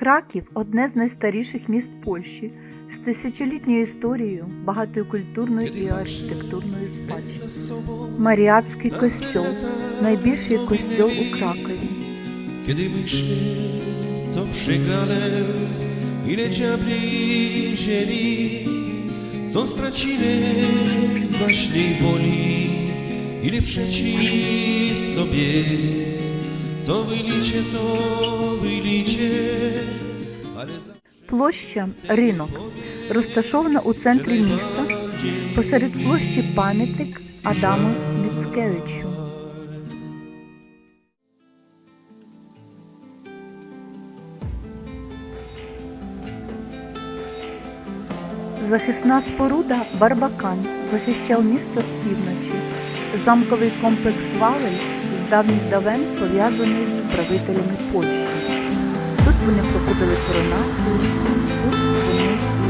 Краків одне з найстаріших міст Польщі з тисячолітньою історією, багатою культурною і архітектурною спадщиною. Маріатський костьол найбільший костьол у Кракові. Co stracili z waszej woli, ile przeciw sobie, to wylicie, ale za Площа Ринок розташована у центрі міста. Посеред площі пам'ятник Адаму Міцкевичу. Захисна споруда Барбакан захищав місто з півночі. Замковий комплекс Валей з давніх давен пов'язаний з правителями Польщі. Тут вони проходили коронацію, тут вони і.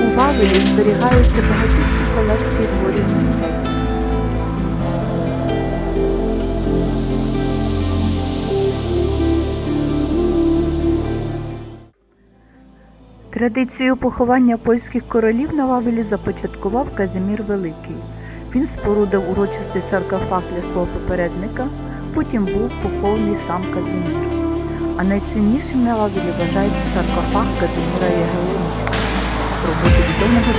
У Вавелі зберігаються багатющі колекції творів мистецтва. Традицію поховання польських королів на Вавелі започаткував Казимір Великий. Він спорудив урочистий саркофаг для свого попередника, потім був похований сам Казимір. А найціннішим на Вавелі вважається саркофаг Казиміра Ягеллонського, роботи відомого